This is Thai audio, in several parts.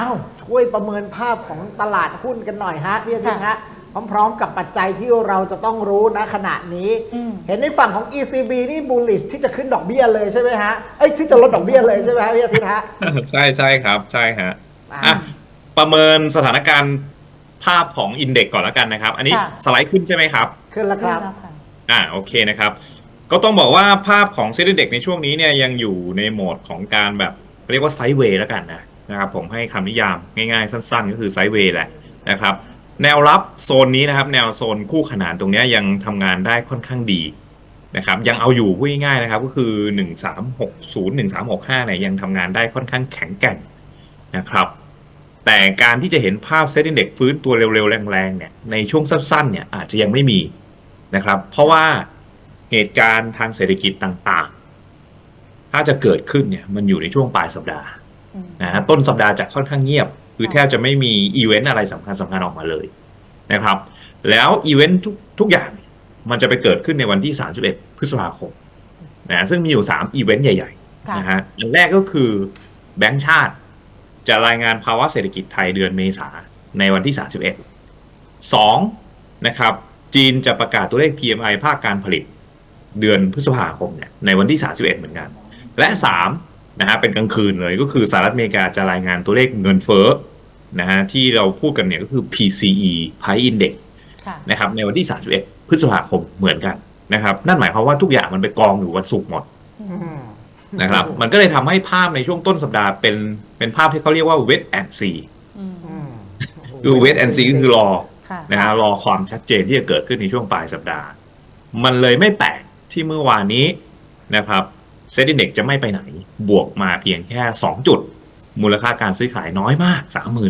อ้าวช่วยประเมินภาพของตลาดหุ้นกันหน่อยฮะพี่อาทิตย์ฮะพร้อมๆ กับปัจจัยที่เราจะต้องรู้นะขณะนี้อืมเห็นในฝั่งของ ECB นี่ bullish ที่จะขึ้นดอกเบี้ยเลยใช่ไหมฮะเอ้ยที่จะลดดอกเบี้ยเลยใช่ไหมฮะพี่อาทิตย์ฮะใช่ใช่ครับใช่ฮะอ่าอะประเมินสถานการณ์ภาพของอินเด็กก่อนแล้วกันนะครับ อันนี้ค่ะสไลด์ขึ้นใช่ไหมครับ ขึ้นแล้วครับแล้วค่ะอ่าโอเคนะครับ ก็ต้องบอกว่าภาพของเซ็นเด็กในช่วงนี้เนี่ยยังอยู่ในโหมดของการแบบเรียกว่าไซด์เวย์แล้วกันนะ นะครับผมให้คำนิยามง่ายๆ สั้นๆ ก็คือไซด์เวย์แหละนะครับ แนวรับโซนนี้นะครับ แนวโซนคู่ขนานตรงนี้ยังทำงานได้ค่อนข้างดีนะครับยังเอาอยู่พูดง่ายๆนะครับก็คือ 1360 1365เนี่ยยังทำงานได้ค่อนข้างแข็งแกร่งนะครับ แต่การที่จะเห็นภาพเซ็นเด็กฟื้นตัวเร็วๆ แรงๆเนี่ยในช่วงสั้นๆเนี่ยอาจจะยังไม่มีนะครับ เพราะว่าเหตุการณ์ทางเศรษฐกิจต่างๆ ถ้าจะเกิดขึ้นเนี่ยมันอยู่ในช่วงปลายสัปดาห์ นะฮะต้นสัปดาห์จะค่อนข้างเงียบ คือค่ะแทบจะไม่มีอีเวนต์อะไรสำคัญสำคัญออกมาเลยนะครับ แล้วอีเวนต์ทุกทุกอย่างมันจะไปเกิดขึ้นในวันที่ 31 พฤษภาคมนะซึ่งมีอยู่ 3 อีเวนต์ใหญ่ค่ะๆนะฮะอันแรกก็คือแบงก์ชาติ จะรายงานภาวะเศรษฐกิจไทยเดือนเมษาในวันที่ 31 2นะครับ จีนจะประกาศตัวเลข PMI ภาคการผลิตเดือนพฤษภาคมเนี่ยในวันที่ 31 เหมือนกัน และ 3 นะฮะเป็นกลางคืนเลยก็คือสหรัฐอเมริกาจะรายงานตัวเลขเงินเฟ้อนะฮะที่เราพูดกันเนี่ยก็คือ PCE Price Index ค่ะนะครับในวันที่ 31 พฤษภาคมเหมือนกันนะครับ นั่นหมายความว่าทุกอย่างมันไปกองอยู่วันศุกร์หมดอืมนะครับ มันก็เลยทำให้ภาพในช่วงต้นสัปดาห์เป็นเป็นภาพที่เขาเรียกว่า wait and see อืมอืมคือ wait and see ก็คือรอค่ะนะฮะรอความชัดเจนที่จะเกิดขึ้นในช่วงปลายสัปดาห์ มันเลยไม่แปลกที่เมื่อวานนี้นะครับ เซ็นดิเด็กจะไม่ไปไหน บวกมาเพียงแค่ 2 จุด มูลค่าการซื้อขายน้อยมาก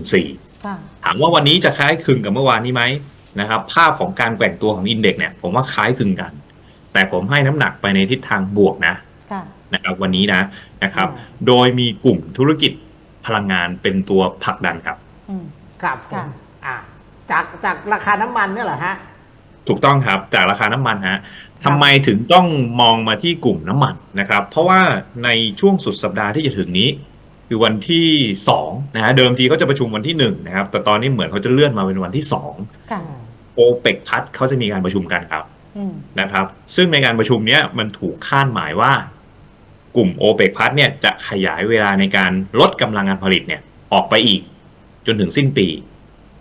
34,000ค่ะถามว่าวันนี้จะคล้ายคลึงกับเมื่อวานนี้ไหมนะครับ ภาพของการแกว่งตัวของอินเด็กซ์เนี่ย ผมว่าคล้ายคลึงกัน แต่ผมให้น้ำหนักไปในทิศทางบวกนะค่ะนะครับวันนี้นะนะครับอืมโดยมีกลุ่มธุรกิจพลังงานเป็นตัวผลักดันครับอืมครับผค่ะมอ่าจากจากราคาน้ำมันเนี่ยเหรอฮะ ถูกต้องครับจากราคาน้ำมันฮะ ทำไมถึงต้องมองมาที่กลุ่มน้ำมันนะครับ เพราะว่าในช่วงสุดสัปดาห์ที่จะถึงนี้ คือวันที่2นะฮะเดิมทีเขาจะประชุมวันที่1นะครับ แต่ตอนนี้เหมือนเขาจะเลื่อนมาเป็นวันที่ค่ะ2โอเปกพัดเขาจะมีการประชุมกันครับอืมนะครับ ซึ่งในการประชุมเนี้ยมันถูกคาดหมายว่ากลุ่มโอเปกพัดเนี่ยจะขยายเวลาในการลดกำลังการผลิตเนี่ยออกไปอีกจนถึงสิ้นปี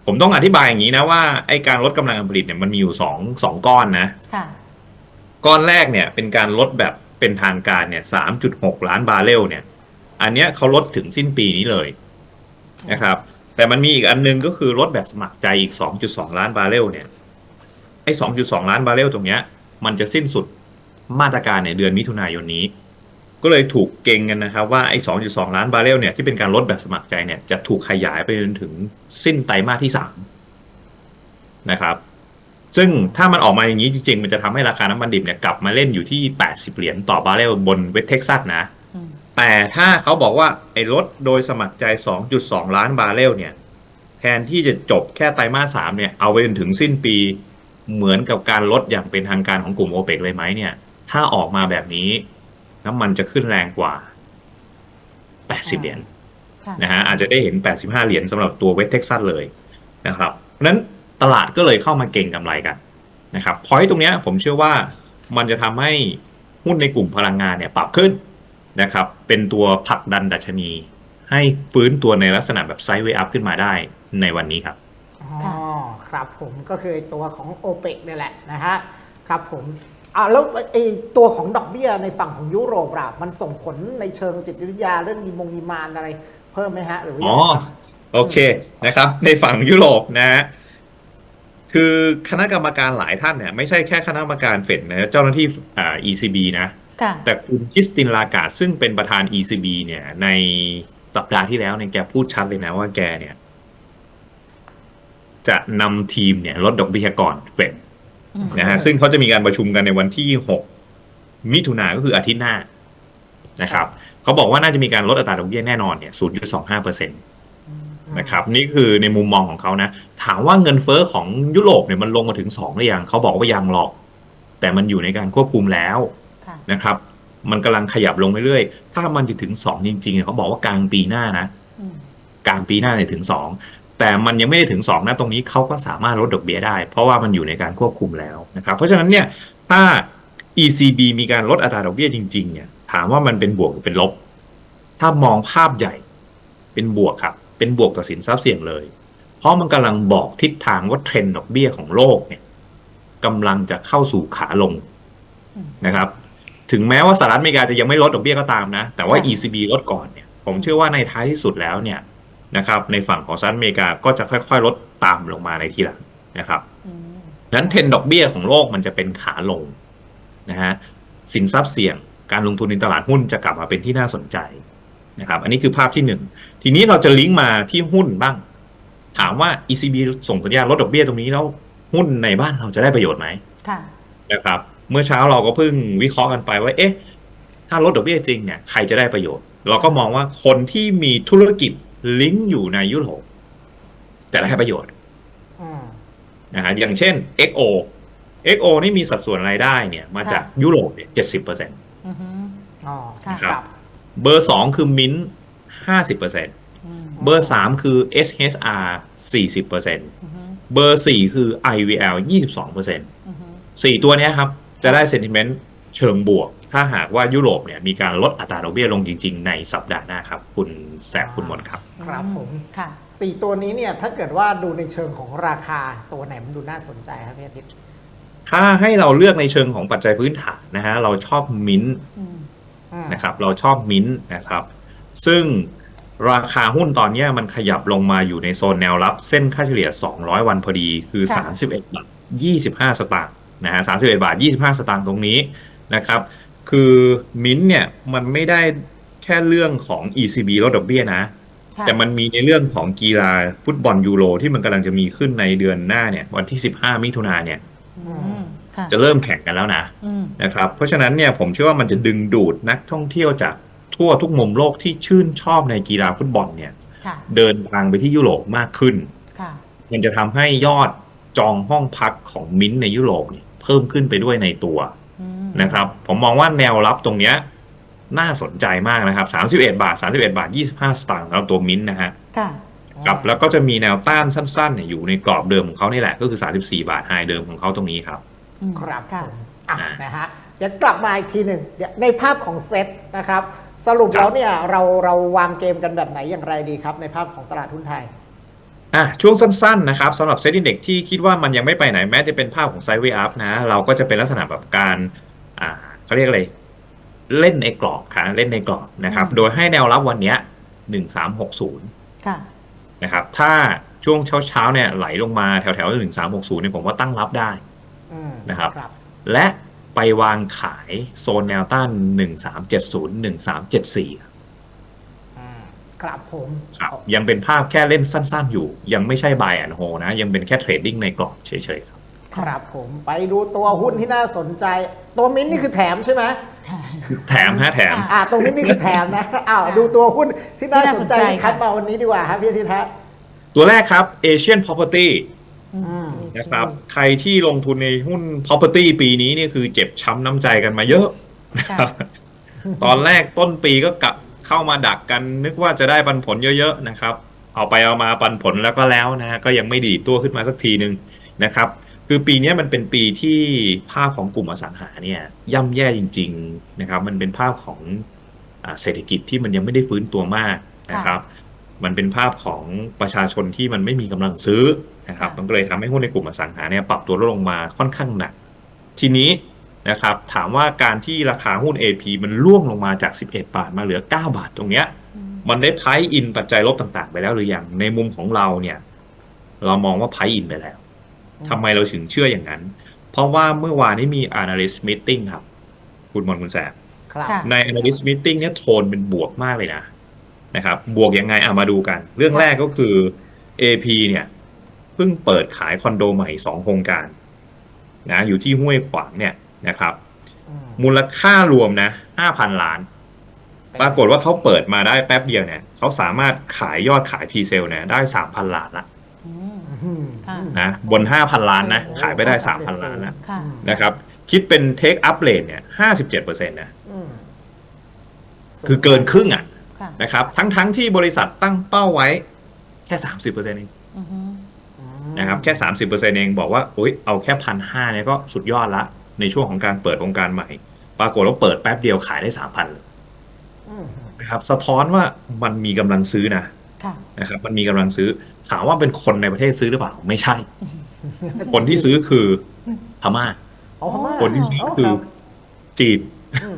ผมต้องอธิบายอย่างนี้นะว่าไอการลดกำลังการผลิตเนี่ยมันมีอยู่สองสองก้อนนะค่ะ ก้อนแรกเนี่ยเป็นการลดแบบเป็นทางการเนี่ยสามจุดหกล้านบาร์เรลเนี่ย อันเนี้ยเขาลดถึงสิ้นปีนี้เลยนะครับ แต่มันมีอีกอันนึงก็คือลดแบบสมัครใจอีกสองจุดสองล้านบาร์เรลเนี่ยไอ้สองจุดสองล้านบาร์เรลตรงเนี้ย มันจะสิ้นสุดมาตรการในเดือนมิถุนายนนี้ ก็เลยถูกเก่งกันนะครับว่าไอ้สองจุดสองล้านบาร์เรลเนี่ยที่เป็นการลดแบบสมัครใจเนี่ยจะถูกขยายไปจนถึงสิ้นไตรมาสที่สามนะครับ ซึ่งถ้ามันออกมาอย่างนี้จริง ๆ มันจะทำให้ราคาน้ำมันดิบเนี่ยกลับมาเล่นอยู่ที่ 80 เหรียญต่อบาร์เรลบนเวสเท็กซัสนะอืมแต่ถ้าเขาบอกว่าไอ้ลดโดยสมัครใจ 2.2 ล้านบาร์เรลเนี่ยแทนที่จะจบแค่ไตรมาสสามเนี่ยเอาไปจนถึงสิ้นปีเหมือนกับการลดอย่างเป็นทางการของกลุ่มโอเปกเลยไหมเนี่ย ถ้าออกมาแบบนี้ น้ำมันจะขึ้นแรงกว่า 80 เหรียญค่ะนะฮะอาจจะได้เห็น 85 เหรียญสำหรับตัวเวสเท็กซัสเลยนะครับเพราะฉะนั้น ตลาดก็เลยเข้ามาเก็งกำไรกันนะครับพอยตรงเนี้ยผมเชื่อว่ามันจะทำให้หุ้นในกลุ่มพลังงานเนี่ยปรับขึ้นนะครับเป็นตัวผลักดันดัชนี ให้ฟื้นตัวในลักษณะแบบไซด์เวย์อัพขึ้นมาได้ในวันนี้ครับอ๋อค่ะครับผมก็คือไอ้ตัวของโอเปกนี่ยแหละนะฮะครับผมอ่าแล้วไอ้ตัวของดอกเบี้ยในฝั่งของยุโรปล่ะมันส่งผลในเชิงจิตวิทยาเรื่องมีมงมีมานอะไร เพิ่มไหมฮะหรือว่าอ๋อยังไงครับโอเคนะครับ ในฝั่งยุโรปนะฮะ คือคณะกรรมการหลายท่านเนี่ยไม่ใช่แค่คณะกรรมการเฟดนะเจ้าหน้าที่อ่า ECB นะค่ะแต่คุณคริสตินลากาดซึ่งเป็นประธาน ECB เนี่ย ในสัปดาห์ที่แล้วเนี่ยแกพูดชัดเลยนะว่าแกเนี่ย จะนำทีมเนี่ยลดดอกเบี้ยก่อนเฟดอืมนะฮะซึ่งเขาจะมีการประชุมกันในวันที่ 6 มิถุนาก็คืออาทิตย์หน้านะครับเขาบอกว่าน่าจะมีการลดอัตราดอกเบี้ยแน่นอนเนี่ย 0.25เปอร์เซ็นต์ นะครับนี่คือในมุมมองของเขานะ ถามว่าเงินเฟอ้อของยุโรปเนี่ยมันลงมาถึง2หรือยังเขาบอกว่ายังหรอก แต่มันอยู่ในการควบคุมแล้วค่ะนะครับ มันกำลังขยับลงเรื่อยๆถ้ามันจะถึง2จริงๆเนี่ยเขาบอกว่ากลางปีหน้านะอืมกลางปีหน้าเนี่ยถึง2แต่มันยังไม่ได้ถึง2นะตรงนี้เขาก็สามารถลดดอกเบี้ยได้ เพราะว่ามันอยู่ในการควบคุมแล้วนะครับเพราะฉะนั้นเนี่ยถ้า ECB มีการลดอัตราดอกเบี้ยจริงๆเนี่ยถามว่ามันเป็นบวกหรือเป็นลบ ถ้ามองภาพใหญ่เป็นบวกครับ เป็นบวกต่อสินทรัพย์เสี่ยงเลย เพราะมันกำลังบอกทิศทางว่าเทรนด์ดอกเบี้ยของโลกเนี่ยกำลังจะเข้าสู่ขาลงนะครับ ถึงแม้ว่าสหรัฐอเมริกาจะยังไม่ลดดอกเบี้ยก็ตามนะ แต่ว่าค่ะ ECB ลดก่อนเนี่ยผมเชื่อว่าในท้ายที่สุดแล้วเนี่ยนะครับ ในฝั่งของสหรัฐอเมริกาก็จะค่อยๆ ลดตามลงมาในทีหลังนะครับอืมดังนั้นเทรนด์ดอกเบี้ยของโลกมันจะเป็นขาลงนะฮะสินทรัพย์เสี่ยงการลงทุนในตลาดหุ้นจะกลับมาเป็นที่น่าสนใจ นะครับ อันนี้คือภาพที่หนึ่งทีนี้เราจะลิงก์มาที่หุ้นบ้าง ถามว่า ECB ส่งสัญญาณลดดอกเบี้ยตรงนี้แล้วหุ้นในบ้านเราจะได้ประโยชน์ไหมค่ะนะครับ เมื่อเช้าเราก็เพิ่งวิเคราะห์กันไปว่า เอ๊ะ ถ้าลดดอกเบี้ยจริงเนี่ยใครจะได้ประโยชน์ เราก็มองว่าคนที่มีธุรกิจลิงก์อยู่ในยุโรปจะได้ประโยชน์อืมนะฮะอย่างเช่น XO XO นี่มีสัดส่วนรายได้เนี่ย มาจากยุโรปเนี่ยเจ็ดสิบเปอร์เซ็นต์อือฮึอ๋อค่ะครับ เบอร์สองคือมินห้าสิบเปอร์เซ็นต์อืมเบอร์สามคือ SHR สี่สิบเปอร์เซ็นต์อือฮึเบอร์สี่คือ IVL ยี่สิบสองเปอร์เซ็นต์อือฮึสี่ตัวเนี้ยครับ จะได้เซนติเมนต์เชิงบวก ถ้าหากว่ายุโรปเนี่ยมีการลดอัตราดอกเบี้ยลงจริง ๆ ในสัปดาห์หน้าครับ คุณแสบคุณหมดครับ ครับผมค่ะสี่ตัวนี้เนี่ยถ้าเกิดว่าดูในเชิงของราคาตัวไหนมันดูน่าสนใจครับพี่อาทิตย์ถ้าให้เราเลือกในเชิงของปัจจัยพื้นฐานนะฮะเราชอบมินอืมอืม นะครับเราชอบมินนะครับ ซึ่งราคาหุ้นตอนเนี้ยมันขยับลงมาอยู่ในโซนแนวรับ เส้นค่าเฉลี่ย 200 วันพอดีคือค่ะ31 บาท 25 สตางค์นะฮะ31 บาท 25 สตางค์ตรงนี้นะครับ คือมินเนี่ยมันไม่ได้แค่เรื่องของ ECB ลดดอกเบี้ยนะค่ะแต่มันมีในเรื่องของกีฬาฟุตบอลยูโรที่มันกำลังจะมีขึ้นในเดือนหน้าเนี่ย วันที่ 15 มิถุนายนเนี่ยอืมค่ะ จะเริ่มแข่งกันแล้วนะอืมนะครับ เพราะฉะนั้นเนี่ยผมเชื่อว่ามันจะดึงดูดนักท่องเที่ยวจากทั่วทุกมุมโลกที่ชื่นชอบในกีฬาฟุตบอลเนี่ยค่ะเดินทางไปที่ยุโรปมากขึ้นค่ะมันจะทำให้ยอดจองห้องพักของมิ้นท์ในยุโรปเนี่ยเพิ่มขึ้นไปด้วยในตัวอืมนะครับ ผมมองว่าแนวรับตรงเนี้ยน่าสนใจมากนะครับ 31 บาท 31 บาท 25 สตางค์แล้วตัวมิ้นท์นะฮะค่ะครับแล้วก็จะมีแนวต้านสั้นๆเนี่ยอยู่ในกรอบเดิมของเขานี่แหละ ก็คือ 34 บาทไฮเดิมของเขาตรงนี้ครับอืม ครับค่ะผมอะอ่านนะฮะเดี๋ยวกลับมาอีกทีหนึ่งเดี๋ยวในภาพของเซตนะครับ สรุปครับแล้วเนี่ยเราเราวางเกมกันแบบไหนอย่างไรดีครับ ในภาพของตลาดหุ้นไทยอะช่วงสั้นๆนะครับสำหรับเซ็ตอินเด็กที่คิดว่ามันยังไม่ไปไหนแม้จะเป็นภาพของไซด์เวย์อัพนะ เราก็จะเป็นลักษณะแบบการอ่าเขาเรียกอะไรเล่นในกรอบค่ะเล่นในกรอบนะครับอืมโดยให้แนวรับวันเนี้ยหนึ่งสามหกศูนย์ค่ะนะครับ ถ้าช่วงเช้าๆเนี่ยไหลลงมาแถวๆหนึ่งสามหกศูนย์เนี่ยผมว่าตั้งรับได้อืม นะครับครับ และไปวางขายโซนแนวต้านหนึ่งสามเจ็ดศูนย์หนึ่งสามเจ็ดสี่อืมครับผมครับยังเป็นภาพแค่เล่นสั้นๆอยู่ ยังไม่ใช่ buy and hold นะ ยังเป็นแค่เทรดดิ้งในกรอบเฉยๆครับ ครับผมไปดูตัวหุ้นที่น่าสนใจ ตัวมิ้นท์นี่คือแถมใช่ไหมแถมฮะแถม อ่าตรงนี้นี่คือแถมนะอ้าวดูตัวหุ้นที่น่าสนใจที่น่าสนใจที่คัดค่ะมาวันนี้ดีกว่าครับพี่อาทิตย์ฮะตัวแรกครับ Asian Property อืม นะครับ ใครที่ลงทุนในหุ้น property ปีนี้นี่คือเจ็บช้ำน้ำใจกันมาเยอะค่ะครับตอนแรกต้นปีก็กลับเข้ามาดักกัน นึกว่าจะได้ปันผลเยอะๆนะครับ เอาไปเอามาปันผลแล้วก็แล้วนะฮะก็ยังไม่ดีดตัวขึ้นมาสักทีหนึ่งนะครับ คือปีนี้มันเป็นปีที่ภาพของกลุ่มอสังหาเนี่ยย่ำแย่จริง ๆนะครับ มันเป็นภาพของอาเศรษฐกิจที่มันยังไม่ได้ฟื้นตัวมากนะครับ มันเป็นภาพของประชาชนที่มันไม่มีกำลังซื้อ นะครับค่ะมันก็เลยทำให้หุ้นในกลุ่มอสังหาเนี่ยปรับตัวลดลงมาค่อนข้างหนัก ทีนี้นะครับถามว่าการที่ราคาหุ้น AP มันร่วงลงมาจาก 11 บาทมาเหลือ 9 บาทตรงเนี้ยอืมมันได้ไพอินปัจจัยลบต่างๆ ไปแล้วหรือยังในมุมของเราเนี่ย เรามองว่าไพอินไปแล้วทำไมเราถึงเชื่ออย่างนั้น เพราะว่าเมื่อวานนี้มี analyst meeting ครับ คุณมอนคุณแสบครับค่ะใน analyst meeting เนี่ยโทนเป็นบวกมากเลยนะนะครับ บวกยังไงอะมาดูกัน เรื่องแรกก็คือ AP เนี่ย เพิ่งเปิดขายคอนโดใหม่สองโครงการนะอยู่ที่ห้วยขวางเนี่ยนะครับอืมมูลค่ารวมนะห้าพันล้าน ปรากฏว่าเขาเปิดมาได้แป๊บเดียวเนี่ยเขาสามารถขายยอดขายพีเซลเนี่ยได้สามพันล้านละอืมอืมค่ะนะบนห้าพันล้านนะโอ้โหขายไปได้ค่สาอนมข้พังนล้านละสูงค่ะอืมนะครับ คิดเป็นเทคอัพเลทเนี่ยห้าสิบเจ็ดเปอร์เซ็นต์นะอืมคือเกินครึ่งอะค่ะนะครับ ทั้งทั้งที่บริษัทตั้งเป้าไว้แค่สามสิบเปอร์เซ็นต์เองอือฮึ นะครับแค่สามสิบเปอร์เซ็นต์เองบอกว่าโอ๊ยเอาแค่พันห้าเนี่ยก็สุดยอดละ ในช่วงของการเปิดวงการใหม่ ปรากฏว่าเปิดแป๊บเดียวขายได้สามพันอืมนะครับสะท้อนว่ามันมีกำลังซื้อนะค่ะนะครับ มันมีกำลังซื้อ ถามว่าเป็นคนในประเทศซื้อหรือเปล่า ไม่ใช่ คนที่ซื้อคือพม่าเอาพม่าคนที่ซื้ออ๋อคือรับจีนอืม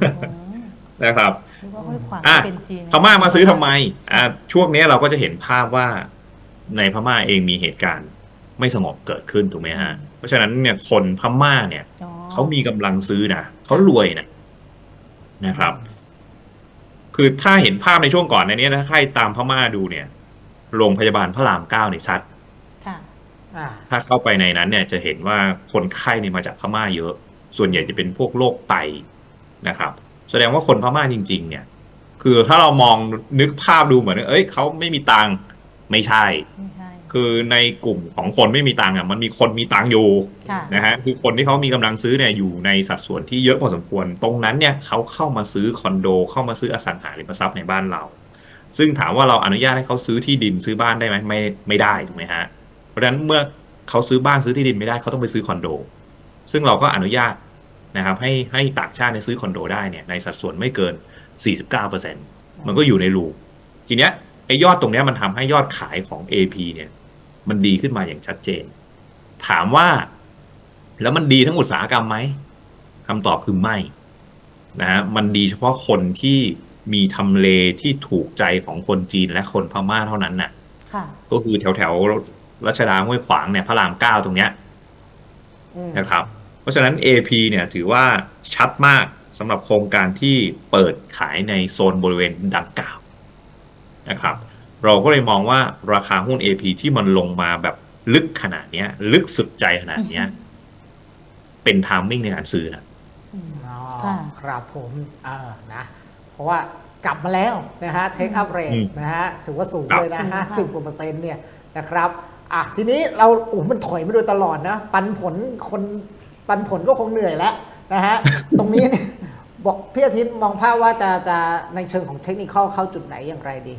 นะครับหรือว่าห้วยขวางอะเป็นจีนพม่ามาซื้อทำไมอ่าช่วงนี้เราก็จะเห็นภาพว่าในพม่าเองมีเหตุการณ์ ไม่สงบเกิดขึ้นถูกไหมฮะ เพราะฉะนั้นเนี่ยคนพม่าเนี่ยอ๋อเขามีกำลังซื้อนะเขารวยนะนะครับ คือถ้าเห็นภาพในช่วงก่อนในนี้นะถ้าใครตามพม่าดูเนี่ย โรงพยาบาลพระรามเก้าเนี่ยชัดค่ะอ่าถ้าเข้าไปในนั้นเนี่ยจะเห็นว่าคนไข้เนี่ยมาจากพม่าเยอะ ส่วนใหญ่จะเป็นพวกโรคไตนะครับ แสดงว่าคนพม่าจริง ๆ เนี่ย คือถ้าเรามองนึกภาพดูเหมือน เอ้ยเขาไม่มีตังค์ไม่ใช่ไม่ใช่ คือในกลุ่มของคนไม่มีตังค์อะมันมีคนมีตังค์อยู่ค่ะนะฮะคือคนที่เขามีกำลังซื้อเนี่ยอยู่ในสัดส่วนที่เยอะพอสมควร ตรงนั้นเนี่ยเขาเข้ามาซื้อคอนโด เข้ามาซื้ออสังหาริมทรัพย์ในบ้านเรา ซึ่งถามว่าเราอนุญาตให้เขาซื้อที่ดินซื้อบ้านได้ไหมไม่ไม่ได้ถูกไหมฮะเพราะฉะนั้นเมื่อเขาซื้อบ้านซื้อที่ดินไม่ได้เขาต้องไปซื้อคอนโด ซึ่งเราก็อนุญาตนะครับให้ให้ต่างชาติเนี่ยซื้อคอนโดได้เนี่ยในสัดส่วนไม่เกิน 49%มันก็อยู่ในรูปทีเนี้ย ไอ้ยอดตรงเนี้ยมันทำให้ยอดขายของ AP เนี่ย มันดีขึ้นมาอย่างชัดเจน ถามว่า แล้วมันดีทั้งอุตสาหกรรมไหมคำตอบคือไม่นะฮะมันดีเฉพาะคนที่มีทำเลที่ถูกใจของคนจีนและคนพม่าเท่านั้นน่ะค่ะก็คือแถวแถวๆรัชดาห้วยขวางเนี่ยพระรามเก้าตรงเนี้ยอืมนะครับ เพราะฉะนั้น AP เนี่ยถือว่าชัดมากสำหรับโครงการที่เปิดขายในโซนบริเวณดังกล่าว นะครับ เราก็เลยมองว่าราคาหุ้น AP ที่มันลงมาแบบลึกขนาดเนี้ย ลึกสุดใจขนาดเนี้ย เป็นทามมิ่งในการซื้อนะอืมอ๋อค่ะ ครับผมเออนะ เพราะว่ากลับมาแล้วนะฮะเทคอัพเรทอืมนะฮะถือว่าสูงครับเลยนะสูงห้าค่ะสิบกว่าเปอร์เซ็นต์เนี่ยนะครับอะทีนี้เราโอ้โหมันถอยมาโดยตลอดนะ ปันผลคนปันผลก็คงเหนื่อยแล้วนะฮะตรงนี้เนี่ยบอกพี่อาทิตย์มองภาพว่าจะจะในเชิงของเทคนิคเข้าจุดไหนอย่างไรดี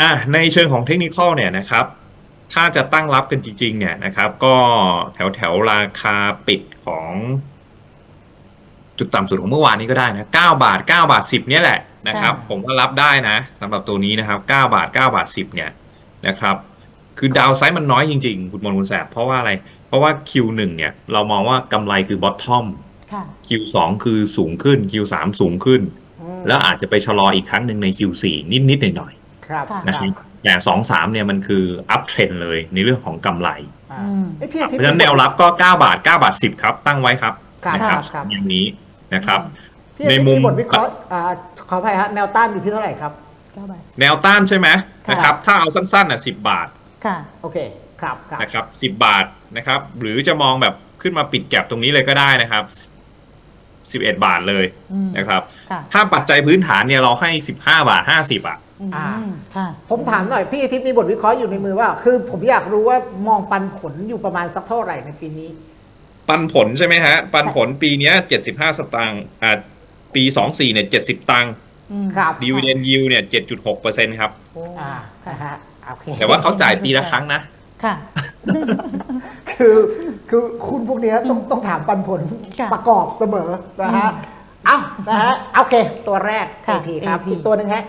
อะในเชิงของเทคนิคอลเนี่ยนะครับถ้าจะตั้งรับกันจริงๆเนี่ยนะครับ ก็แถวแถวๆราคาปิดของจุดต่ำสุดของเมื่อวานนี้ก็ได้นะ9บาท 9 บาท 10 เนี่ยแหละนะครับค่ะผมว่ารับได้นะสำหรับตัวนี้นะครับ 9 บาท 9 บาท 10 เนี่ยนะครับ คือดาวไซด์มันน้อยจริงๆ คุณมนต์คุณแสบ เพราะว่าอะไร เพราะว่า Q1 เนี่ย เรามองว่ากำไรคือบอททอมค่ะ Q2 คือสูงขึ้น Q3 สูงขึ้นอืมแล้วอาจจะไปชะลออีกครั้งหนึ่งใน Q4 นิดๆหน่อยๆ ครับค่ะนะครับแต่สองสามเนี่ยมันคืออัพเทรนเลยในเรื่องของกำไร อ่าอืม เอ้ยพี่เพอาทิตราะย์ฉะนั้นแนวรับก็ 9 บาท 9 บาท 10 ครับ ตั้งไว้ครับครับนะครับครับ อย่างนี้นะครับ พี่อาทิตในย์มุมีมบทวิเคราะห์อ่าขออภัยฮะแนวต้านอยู่ที่เท่าไหร่ครับ เก้าบาท แนวต้านใช่ไหมค่ะ นะครับ ถ้าเอาสั้นๆอะ10 บาทค่ะ โอเคครับครับ นะครับ10 บาทนะครับ หรือจะมองแบบขึ้นมาปิดแก็บตรงนี้เลยก็ได้นะครับ 11 บาทเลยอืม นะครับ ค่ะ ถ้าปัจจัยพื้นฐานเนี่ยเราให้ 15 บาท 50 อะ อืมอ่า ค่ะผมถามหน่อยพี่อาทิตย์มีบทวิเคราะห์อยู่ในมือว่า คือผมอยากรู้ว่ามองปันผลอยู่ประมาณสักเท่าไหร่ในปีนี้ ปันผลใช่ไหมฮะ ปันผลปีเนี้ย75สตางค์อ่าปี24เนี่ย70ตังค์อืมครับดีเวเดนยิวเนี่ย7.6%ครับโอ้อ่าค่ะนะฮะโอเคแต่ว่าเขาจ่ายปีละครั้งนะ ค่ะ คือคือคุณพวกเนี้ยต้องต้องถามปันผลค่ะประกอบเสมอนะฮะ เอ้านะฮะโอเค ตัวแรก ค่ะ AP ครับ AP อีกตัวหนึ่งฮะ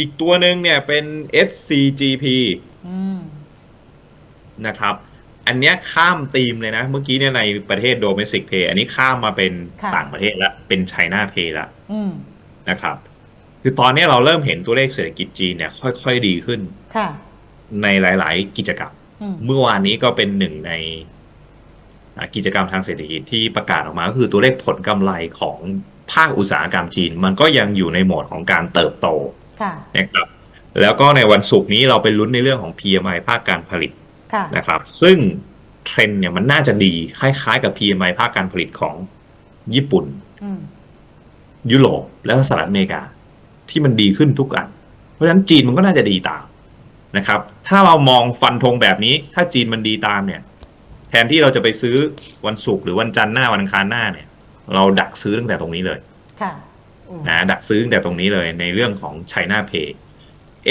อีกตัวหนึ่งเนี่ยเป็น SCGP อืมนะครับ อันเนี้ยข้ามธีมเลยนะ เมื่อกี้เนี่ยในประเทศ Domestic Pay อันนี้ข้ามมาเป็นค่ะต่างประเทศแล้วเป็น China Pay แล้วอืมนะครับ คือตอนนี้เราเริ่มเห็นตัวเลขเศรษฐกิจจีนเนี่ยค่อย ๆ ดีขึ้นค่ะในหลาย ๆ กิจกรรมอืมเมื่อวานนี้ก็เป็นหนึ่งในอ่ากิจกรรมทางเศรษฐกิจที่ประกาศออกมาก็คือตัวเลขผลกำไรของภาคอุตสาหกรรมจีน มันก็ยังอยู่ในโหมดของการเติบโตค่ะ นะครับแล้วก็ในวันศุกร์นี้เราไปลุ้นในเรื่องของ PMI ภาคการผลิตค่ะนะครับซึ่งเทรนด์เนี่ยมันน่าจะดีคล้ายๆ กับ PMI ภาคการผลิตของญี่ปุ่นอืมยุโรปและสหรัฐอเมริกา ที่มันดีขึ้นทุกอัน เพราะฉะนั้นจีนมันก็น่าจะดีตามนะครับ ถ้าเรามองฟันธงแบบนี้ ถ้าจีนมันดีตามเนี่ย แทนที่เราจะไปซื้อวันศุกร์หรือวันจันทร์หน้าวันอังคารหน้าเนี่ย เราดักซื้อตั้งแต่ตรงนี้เลยค่ะ นะดักซื้อตั้งแต่ตรงนี้เลยในเรื่องของ China Pay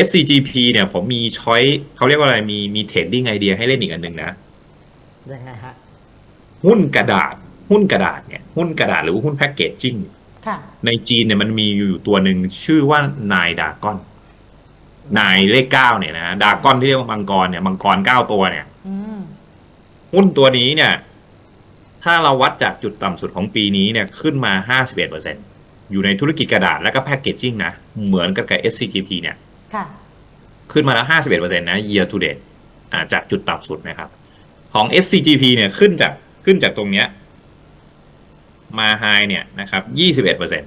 SCGP เนี่ยผมมีช้อยเขาเรียกว่าอะไรมีมีเทรดดิ้งไอเดียให้เล่นอีกอันหนึ่งนะยังไงฮะหุ้นกระดาษ หุ้นกระดาษเนี่ยหุ้นกระดาษหรือว่าหุ้นแพ็กเกจจิ้งค่ะในจีนเนี่ยมันมีอยู่ตัวหนึ่งชื่อว่านายดากอน นายเลขเก้าเนี่ยนะดากอนที่เรียกว่ามังกรเนี่ยมังกรเก้าตัวเนี่ยอืมหุ้นตัวนี้เนี่ย ถ้าเราวัดจากจุดต่ำสุดของปีนี้เนี่ย ขึ้นมา51%อ ยู่ในธุรกิจกระดาษและก็แพคเกจจิ้งนะ เหมือนกับกับ SCGP เนี่ยค่ะขึ้นมาแล้ว 51%นะ year to date อ่าจากจุดต่ำสุดนะครับ ของ SCGP เนี่ยขึ้นจากขึ้นจากตรงเนี้ยมา high เนี่ยนะครับ 21%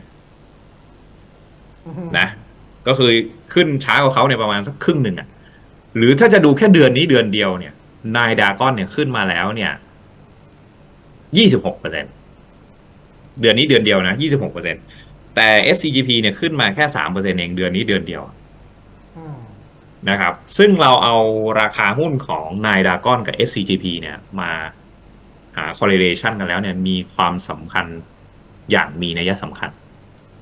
นะก็คือขึ้นช้ากว่าเขาเนี่ยประมาณสักครึ่งหนึ่งอะหรือถ้าจะดูแค่เดือนนี้เดือนเดียวเนี่ย นายดากอนเนี่ยขึ้นมาแล้วเนี่ย 26%เดือนนี้เดือนเดียวนะ 26% แต่ SCGP เนี่ยขึ้นมาแค่3%เองเดือนนี้เดือนเดียวอืมนะครับ ซึ่งเราเอาราคาหุ้นของนายดากอนกับ SCGP เนี่ยมาหา correlation กันแล้วเนี่ยมีความสำคัญอย่างมีนัยสำคัญ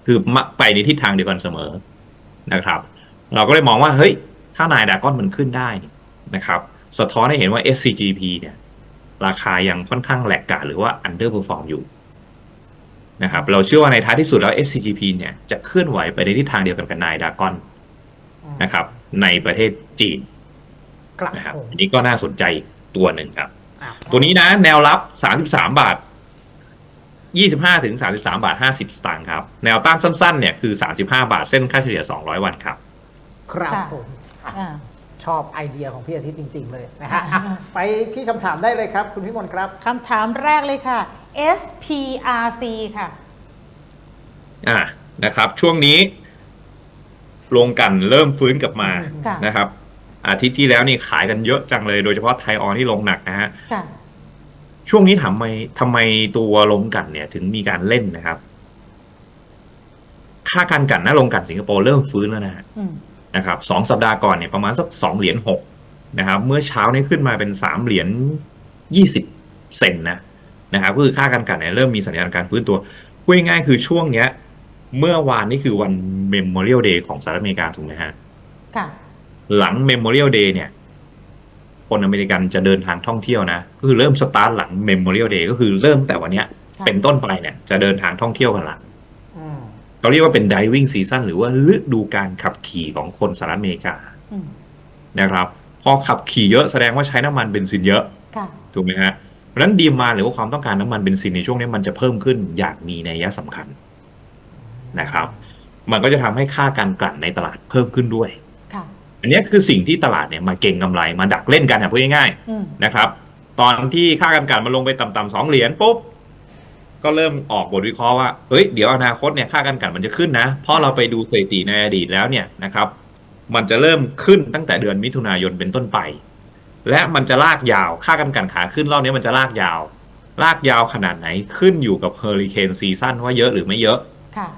คือมาไปในทิศทางเดียวกันเสมอนะครับ เราก็เลยมองว่าเฮ้ย ถ้านายดากอนมันขึ้นได้นะครับ สะท้อนให้เห็นว่า SCGP เนี่ย ราคายังค่อนข้างแหลกกาดหรือว่า underperform อยู่ นะครับเราเชื่อว่าในท้ายที่สุดแล้ว SCGP เนี่ยจะเคลื่อนไหวไปในทิศทางเดียวกันกับนายดากอนนะครับ ในประเทศจีนครับนะครับผมอันนี้ก็น่าสนใจอีกตัวหนึ่งครับอะตัวนี้นะแนวรับ 33 บาท 25 ถึง 33 บาท 50 สตางค์ครับ แนวต้านสั้นๆเนี่ยคือ 35 บาทเส้นค่าเฉลี่ย 200 วันครับ ครับค่ะผมอะอ่า ชอบไอเดียของพี่อาทิตย์จริง ๆ เลยนะฮะอะไปที่คำถามได้เลยครับ คุณพิมลครับ คำถามแรกเลยค่ะ SPRC ค่ะ อ่านะครับ ช่วงนี้ลงกันเริ่มฟื้นกลับมาค่ะ นะครับ อาทิตย์ที่แล้วนี่ขายกันเยอะจังเลยโดยเฉพาะไทยออนที่ลงหนักนะฮะ ค่ะ ช่วงนี้ถามไมทำไมตัวลงกันเนี่ยถึงมีการเล่นนะครับ ค่าการกันหน้าลงกันสิงคโปร์เริ่มฟื้นแล้วนะฮะ อืม นะครับสองสัปดาห์ก่อนเนี่ยประมาณสักสองเหรียญหกนะครับเมื่อเช้านี้ขึ้นมาเป็นสามเหรียญยี่สิบเซนนะนะครับก็คือค่าการกันเนี่ยเริ่มมีสัญญาณการฟื้นตัวพูดง่ายๆคือช่วงเนี้ย เมื่อวานนี่คือวัน Memorial Day ของสหรัฐอเมริกาถูกไหมฮะค่ะหลัง Memorial Day เนี่ยคนอเมริกันจะเดินทางท่องเที่ยวนะก็คือเริ่มสตาร์ทหลัง Memorial Day ก็คือเริ่มแต่วันเนี้ยค่ะเป็นต้นไปเนี่ยจะเดินทางท่องเที่ยวกันละอืม เขาเรียกว่าเป็น diving season หรือว่าฤดูการขับขี่ของคนสหรัฐอเมริกาอืมนะครับ พอขับขี่เยอะแสดงว่าใช้น้ำมันเบนซินเยอะค่ะถูกไหมฮะเพราะฉะนั้นดีมาหรือว่าความต้องการน้ำมันเบนซินในช่วงนี้มันจะเพิ่มขึ้นอย่างมีนัยสำคัญนะครับ มันก็จะทำให้ค่าการกลั่นในตลาดเพิ่มขึ้นด้วยค่ะอันนี้คือสิ่งที่ตลาดเนี่ยมาเก่งกำไรมาดักเล่นกันนะพูดง่ายอืมๆนะครับ ตอนที่ค่าการกลั่นมันลงไปต่ำๆสองเหรียญปุ๊บ ก็เริ่มออกบทวิเคราะห์ว่าเฮ้ยเดี๋ยวอนาคตเนี่ยค่าการกลั่นมันจะขึ้นนะเพราะเราไปดูสถิติในอดีตแล้วเนี่ยนะครับ มันจะเริ่มขึ้นตั้งแต่เดือนมิถุนายนเป็นต้นไป และมันจะลากยาวค่าการกลั่นขาขึ้นรอบนี้มันจะลากยาว ลากยาวขนาดไหนขึ้นอยู่กับเฮอริเคนซีซั่นว่าเยอะหรือไม่เยอะค่ะ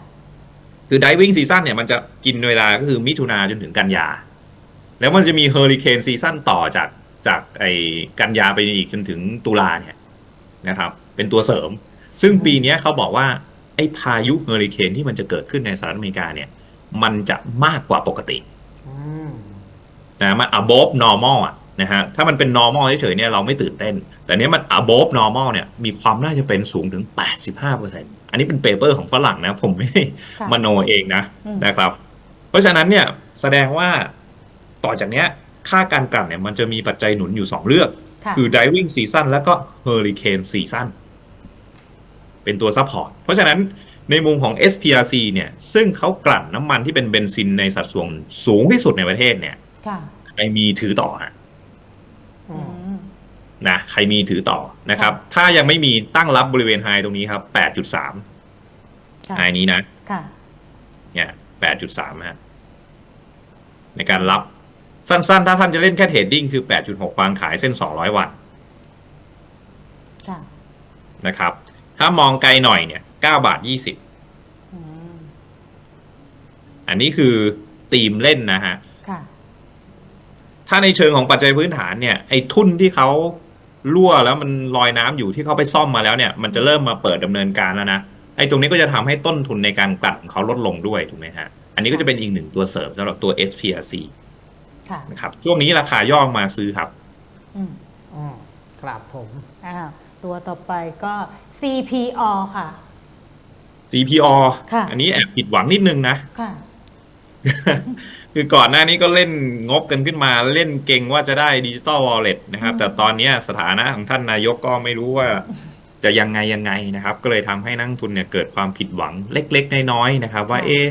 คือ diving ซีซั่นเนี่ยมันจะกินเวลาก็คือมิถุนาจนถึงกันยา แล้วมันจะมีเฮอริเคนซีซั่นต่อจากจากไอ้กันยาไปอีกจนถึงตุลาเนี่ยนะครับ เป็นตัวเสริม ซึ่งปีเนี้ยเขาบอกว่า ไอ้พายุเฮอริเคนที่มันจะเกิดขึ้นในสหรัฐอเมริกาเนี่ย มันจะมากกว่าปกติอืมนะมัน above normal อะนะฮะถ้ามันเป็น normal เฉยๆเนี่ยเราไม่ตื่นเต้น แต่เนี้ยมัน above normal เนี่ยมีความน่าจะเป็นสูงถึง 85%อันนี้เป็นเปเปอร์ของฝรั่งนะ ผมไม่ได้ค่ะมโนเองนะอืมนะครับ เพราะฉะนั้นเนี่ยแสดงว่าต่อจากเนี้ยค่าการกลั่นเนี่ยมันจะมีปัจจัยหนุนอยู่ 2 เรื่องค่ะคือ diving season แล้วก็ hurricane season เป็นตัวซัพพอร์ตเพราะฉะนั้นในมุมของ SPRC เนี่ยซึ่งเขากลั่นน้ำมันที่เป็นเบนซินในสัดส่วนสูงที่สุดในประเทศเนี่ยค่ะใครมีถือต่อฮะอือืมมนะใครมีถือต่อนะครับ ถ้ายังไม่มีตั้งรับบริเวณไฮตรงนี้ครับ 8.3ค่ะไฮนี้นะค่ะเนี่ย 8.3ฮะในการรับสั้นๆ ถ้าท่านจะเล่นแค่เทรดดิ้งคือ 8.6วางขายเส้น 200 วันค่ะนะครับ ถ้ามองไกลหน่อยเนี่ย9บาท20อืมอันนี้คือตีมเล่นนะฮะค่ะถ้าในเชิงของปัจจัยพื้นฐานเนี่ยไอ้ทุนที่เขารั่วแล้วมันลอยน้ำอยู่ที่เขาไปซ่อมมาแล้วเนี่ย มันจะเริ่มมาเปิดดำเนินการแล้วนะไอ้ตรงนี้ก็จะทำให้ต้นทุนในการกลั่นของเขาลดลงด้วยถูกไหมฮะ อันนี้ก็จะเป็นอีกหนึ่งตัวเสริมสำหรับตัว SPRC ค่ะนะครับช่วงนี้ราคาย่อมาซื้อครับ อืมอืมครับผมอ้าว ตัวต่อไปก็ CPO ค่ะ CPO ค่ะ อันนี้แอบผิดหวังนิดนึงนะ ค่ะ คือก่อนหน้านี้ก็เล่นงบกันขึ้นมาเล่นเก่งว่าจะได้ดิจิตอลวอลเล็ตนะครับอืมแต่ตอนเนี้ยสถานะของท่านนายกก็ไม่รู้ว่าจะยังไงยังไงนะครับ ก็เลยทำให้นักลงทุนเนี่ยเกิดความผิดหวังเล็ก ๆ น้อยๆนะครับ ว่าเอะ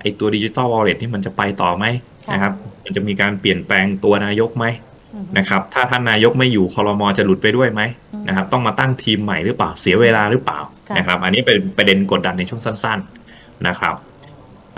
ไอตัวดิจิตอลวอลเล็ตนี่มันจะไปต่อไหมนะครับ มันจะมีการเปลี่ยนแปลงตัวนายกไหมอืม นะครับ ถ้าท่านนายกไม่อยู่คอรมอจะหลุดไปด้วยไหมอืมนะครับ ต้องมาตั้งทีมใหม่หรือเปล่าเสียเวลาหรือเปล่าค่ะนะครับ อันนี้เป็นประเด็นกดดันในช่วงสั้น ๆนะครับ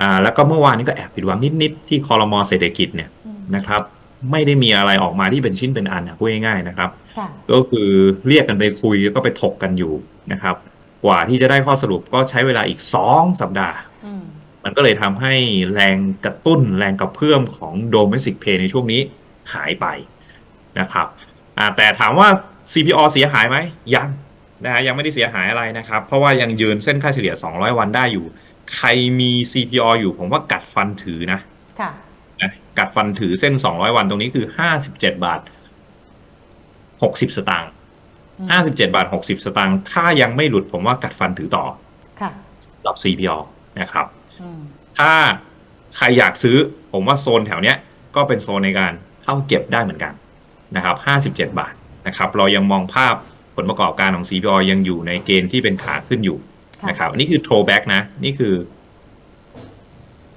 อ่าแล้วก็เมื่อวานนี้ก็แอบผิดหวังนิดๆที่คอรมอเศรษฐกิจเนี่ยอืมนะครับ ไม่ได้มีอะไรออกมาที่เป็นชิ้นเป็นอันนะพูดง่ายๆนะครับค่ะก็คือเรียกกันไปคุยแล้วก็ไปถกกันอยู่นะครับ กว่าที่จะได้ข้อสรุปก็ใช้เวลาอีก2สัปดาห์อืมมันก็เลยทำให้แรงกระตุ้นแรงกระเพื่อมของ Domestic Pay ในช่วงนี้หายไป นะครับอ่าแต่ถามว่า CPO เสียหายไหมยังนะฮะยังไม่ได้เสียหายอะไรนะครับ เพราะว่ายังยืนเส้นค่าเฉลี่ย 200 วันได้อยู่ ใครมี CPO อยู่ผมว่ากัดฟันถือนะค่ะนะกัดฟันถือเส้น 200 วันตรงนี้คือ 57 บาท 60 สตางค์อืม57 บาท 60 สตางค์ถ้ายังไม่หลุดผมว่ากัดฟันถือต่อค่ะสำหรับ CPO นะครับอืมถ้าใครอยากซื้อผมว่าโซนแถวเนี้ย ก็เป็นโซนในการเข้าเก็บได้เหมือนกัน นะครับ 57 บาทนะครับ เรายังมองภาพผลประกอบการของ CPO ยังอยู่ในเกณฑ์ที่เป็นขาขึ้นอยู่ค่ะนะครับอันนี้คือ throwback นะ นี่คือ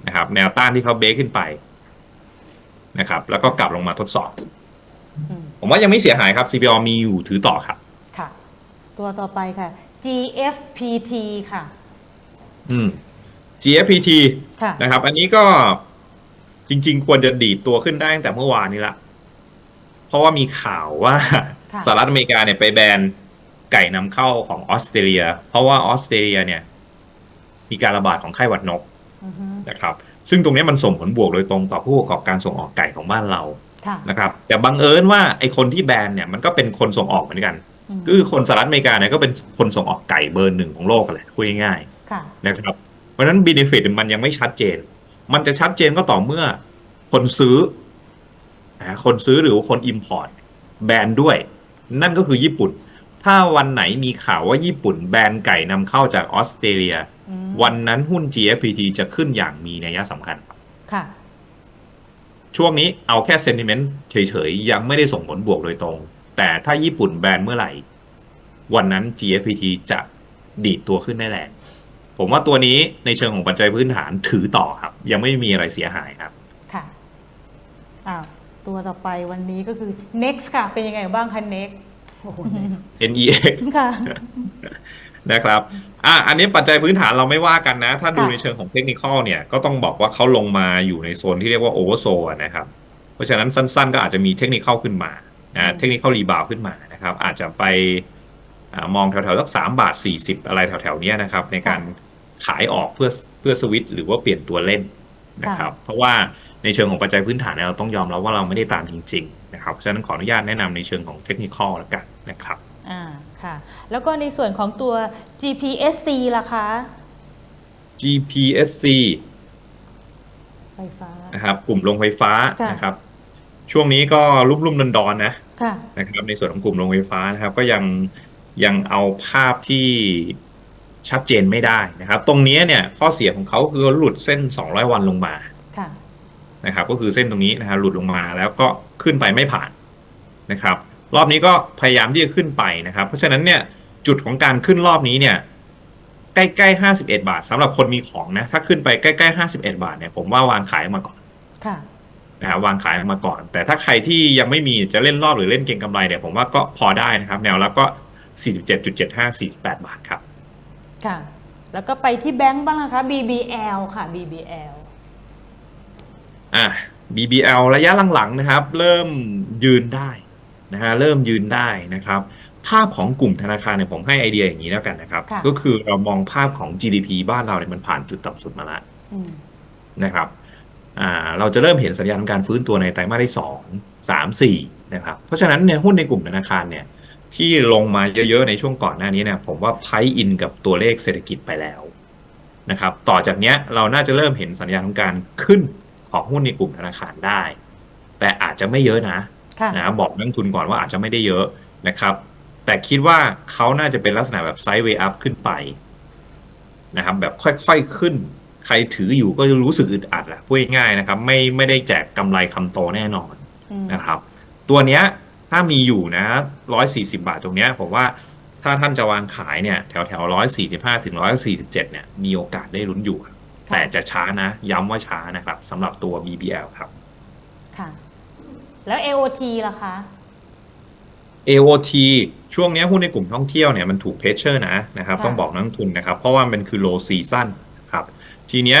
นะครับ แนวต้านที่เขาเบรกขึ้นไปนะครับ แล้วก็กลับลงมาทดสอบอืมผมว่ายังไม่เสียหายครับ CPO มีอยู่ถือต่อครับ ค่ะ ตัวต่อไปค่ะ GFPT ค่ะ อืม GFPT ค่ะนะครับ อันนี้ก็จริง ๆ ควรจะดีดตัวขึ้นได้ตั้งแต่เมื่อวานนี้ละ เพราะว่ามีข่าวว่าค่ะสหรัฐอเมริกาเนี่ยไปแบนไก่นำเข้าของออสเตรเลีย เพราะว่าออสเตรเลียเนี่ย มีการระบาดของไข้หวัดนกอือฮึนะครับ ซึ่งตรงนี้มันส่งผลบวกโดยตรงต่อผู้ประกอบการส่งออกไก่ของบ้านเราค่ะนะครับ แต่บังเอิญว่าไอคนที่แบนเนี่ยมันก็เป็นคนส่งออกเหมือนกันอืมก็คือคนสหรัฐอเมริกาเนี่ยก็เป็นคนส่งออกไก่เบอร์หนึ่งของโลกกันแหละพูดง่ายๆค่ะนะครับ เพราะฉะนั้น benefit มันยังไม่ชัดเจน มันจะชัดเจนก็ต่อเมื่อ คนซื้อ นะคนซื้อหรือว่าคน import แบนด้วย นั่นก็คือญี่ปุ่น ถ้าวันไหนมีข่าวว่าญี่ปุ่นแบนไก่นำเข้าจากออสเตรเลียอืมวันนั้นหุ้น GFPT จะขึ้นอย่างมีนัยสำคัญค่ะช่วงนี้เอาแค่ sentiment เฉยๆ ยังไม่ได้ส่งผลบวกโดยตรง แต่ถ้าญี่ปุ่นแบนเมื่อไหร่ วันนั้น GFPT จะดีดตัวขึ้นได้แรงผมว่าตัวนี้ในเชิงของปัจจัยพื้นฐานถือต่อครับ ยังไม่มีอะไรเสียหายครับ ค่ะอ้าว ตัวต่อไปวันนี้ก็คือ next ค่ะ เป็นยังไงบ้างคะ next โอ้โห NEX ค่ะ นะครับอะอันนี้ปัจจัยพื้นฐานเราไม่ว่ากันนะ ถ้าดูค่ะในเชิงของเทคนิคเนี่ย ก็ต้องบอกว่าเขาลงมาอยู่ในโซนที่เรียกว่าโอเวอร์โซนะครับ เพราะฉะนั้นสั้นๆ ก็อาจจะมีเทคนิคเข้าขึ้นมานะเทคนิคเข้ารีบาวขึ้นมานะครับ อาจจะไปอามองแถวๆสักสามบาทสี่สิบอะไรแถวๆเนี้ยนะครับ ในการขายออกเพื่อเพื่อสวิตช์หรือว่าเปลี่ยนตัวเล่น นะครับเพราะว่าในเชิงของปัจจัยพื้นฐานเนี่ยเราต้องยอมรับว่าเราไม่ได้ตามจริงๆนะครับเพราะฉะนั้นขออนุญาตแนะนำในเชิงของเทคนิคอลแล้วกันนะครับอ่าค่ะแล้วก็ในส่วนของตัว GPSC ล่ะคะ GPSC ไฟฟ้านะครับกลุ่มโรงไฟฟ้าค่ะนะครับช่วงนี้ก็รุ่มๆดอนๆนะค่ะนะครับในส่วนของกลุ่มโรงไฟฟ้านะครับก็ยังยังเอาภาพที่ ชัดเจนไม่ได้นะครับ ตรงนี้เนี่ยข้อเสียของเขาคือหลุดเส้น 200 วันลงมาค่ะนะครับ ก็คือเส้นตรงนี้นะครับหลุดลงมาแล้วก็ขึ้นไปไม่ผ่านนะครับ รอบนี้ก็พยายามที่จะขึ้นไปนะครับ เพราะฉะนั้นเนี่ยจุดของการขึ้นรอบนี้เนี่ยใกล้ๆ51บาทสำหรับคนมีของนะถ้าขึ้นไปใกล้ๆ51บาทเนี่ยผมว่าวางขายออกมาก่อนค่ะนะครับวางขายออกมาก่อน แต่ถ้าใครที่ยังไม่มีจะเล่นรอบหรือเล่นเก็งกำไรเนี่ยผมว่าก็พอได้นะครับ แนวรับก็47.75 48บาทครับ ค่ะ แล้วก็ไปที่แบงก์บ้างนะคะ BBL ค่ะ BBL อะ BBL ระยะหลังๆนะครับ เริ่มยืนได้นะฮะเริ่มยืนได้นะครับ ภาพของกลุ่มธนาคารเนี่ยผมให้ไอเดียอย่างนี้แล้วกันนะครับค่ะก็คือเรามองภาพของ GDP บ้านเราเนี่ยมันผ่านจุดต่ำสุดมาแล้วอืมนะครับอ่าเราจะเริ่มเห็นสัญญาณการฟื้นตัวในไตรมาสที่สองสามสี่นะครับ เพราะฉะนั้นเนี่ยหุ้นในกลุ่มธนาคารเนี่ย ที่ลงมาเยอะๆในช่วงก่อนหน้านี้เนี่ยผมว่าไพอินกับตัวเลขเศรษฐกิจไปแล้วนะครับต่อจากเนี้ยเราน่าจะเริ่มเห็นสัญญาณของการขึ้นของหุ้นในกลุ่มธนาคารได้ แต่อาจจะไม่เยอะนะค่ะนะบอกนักลงทุนก่อนว่าอาจจะไม่ได้เยอะนะครับ แต่คิดว่าเขาน่าจะเป็นลักษณะแบบไซด์เวย์อัพขึ้นไปนะครับแบบค่อยๆขึ้น ใครถืออยู่ก็จะรู้สึกอึดอัดแหละพูดง่ายๆนะครับ ไม่ไม่ได้แจกกำไรคำโตแน่นอนอืมนะครับ ตัวเนี้ย ถ้ามีอยู่นะร้อยสี่สิบาทตรงเนี้ยผมว่าถ้าท่านจะวางขายเนี่ยแถวแถวร้อยสี่สิบห้าถึงร้อยสี่สิบเจ็ดเนี่ยมีโอกาสได้ลุ้นอยู่ครับแต่จะช้านะ ย้ำว่าช้านะครับสำหรับตัว BBL ครับ ค่ะ แล้ว AOT ล่ะคะ AOT ช่วงเนี้ยหุ้นในกลุ่มท่องเที่ยวเนี่ยมันถูกเพชเชอร์นะนะครับค่ะต้องบอกนักลงทุนนะครับ เพราะว่ามันคือ low season ครับ ทีเนี้ย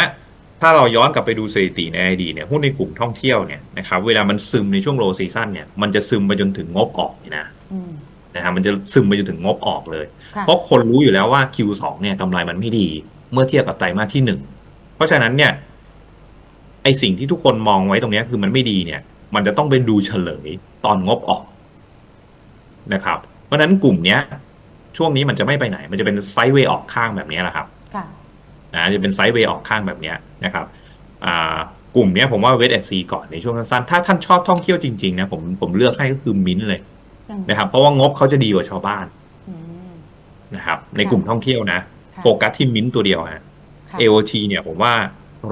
ถ้าเราย้อนกลับไปดูสถิติในอดีตเนี่ยหุ้นในกลุ่มท่องเที่ยวเนี่ยนะครับเวลามันซึมในช่วง low season เนี่ยมันจะซึมไปจนถึงงบออกเลยนะอืมนะครับมันจะซึมไปจนถึงงบออกเลยค่ะเพราะคนรู้อยู่แล้วว่า Q2 เนี่ยกำไรมันไม่ดีเมื่อเทียบกับไตรมาสที่หนึ่งเพราะฉะนั้นเนี่ยไอสิ่งที่ทุกคนมองไว้ตรงเนี้ยคือมันไม่ดีเนี่ย มันจะต้องไปดูเฉลยตอนงบออกนะครับ เพราะฉะนั้นกลุ่มเนี้ยช่วงนี้มันจะไม่ไปไหน มันจะเป็นไซด์เวย์ออกข้างแบบเนี้ยแหละครับค่ะ นะจะเป็นไซด์เวย์ออกข้างแบบเนี้ยนะครับอ่ากลุ่มเนี้ยผมว่าเวทแอนซีก่อนในช่วงสั้นๆถ้าท่านชอบท่องเที่ยวจริงๆนะผมผมเลือกให้ก็คือมิ้นท์เลยอืมนะครับ เพราะว่างบเขาจะดีกว่าชาวบ้านอืมนะครับ ในกลุ่มท่องเที่ยวนะค่ะโฟกัสที่มิ้นท์ตัวเดียวฮะค่ะ AOT เนี่ยผมว่า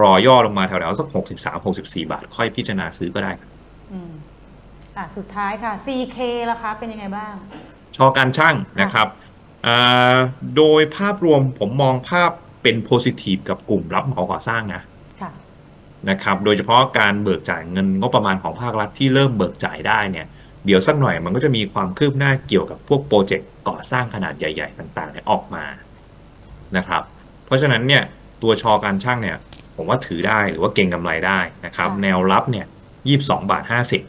รอย่อลงมาแถวๆสัก63 64บาท ค่อยพิจารณาซื้อก็ได้ครับอืมอะสุดท้ายค่ะ CK ล่ะคะเป็นยังไงบ้าง ชอการช่างนะครับอ่าโดยภาพรวมผมมองภาพ เป็นโพซิทีฟกับกลุ่มรับเหมาก่อสร้างนะค่ะนะครับ โดยเฉพาะการเบิกจ่ายเงินงบประมาณของภาครัฐที่เริ่มเบิกจ่ายได้เนี่ย เดี๋ยวสักหน่อยมันก็จะมีความคืบหน้าเกี่ยวกับพวกโปรเจกต์ก่อสร้างขนาดใหญ่ ๆ ต่างๆเนี่ยออกมานะครับ เพราะฉะนั้นเนี่ยตัวชอการช่างเนี่ย ผมว่าถือได้หรือว่าเก่งกำไรได้นะครับค่ะแนวรับเนี่ยยี่สิบสองบาทห้าสิบ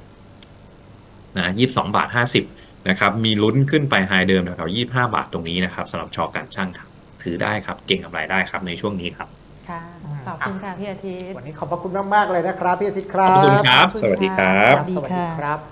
นะยี่สิบสองบาทห้าสิบนะครับ มีลุ้นขึ้นไปไฮเดิมแถวๆยี่ห้าบาทตรงนี้นะครับสำหรับชอการช่างครับ ถือได้ครับ เก่งกำไรได้ครับในช่วงนี้ครับ ค่ะ ขอบคุณค่ะพี่อาทิตย์ วันนี้ขอบพระคุณมาก ๆ เลยนะครับ พี่อาทิตย์ครัขอบคุณบครับขอณสวัสดีครับ สวัสดีสวัสดีค่ะครับ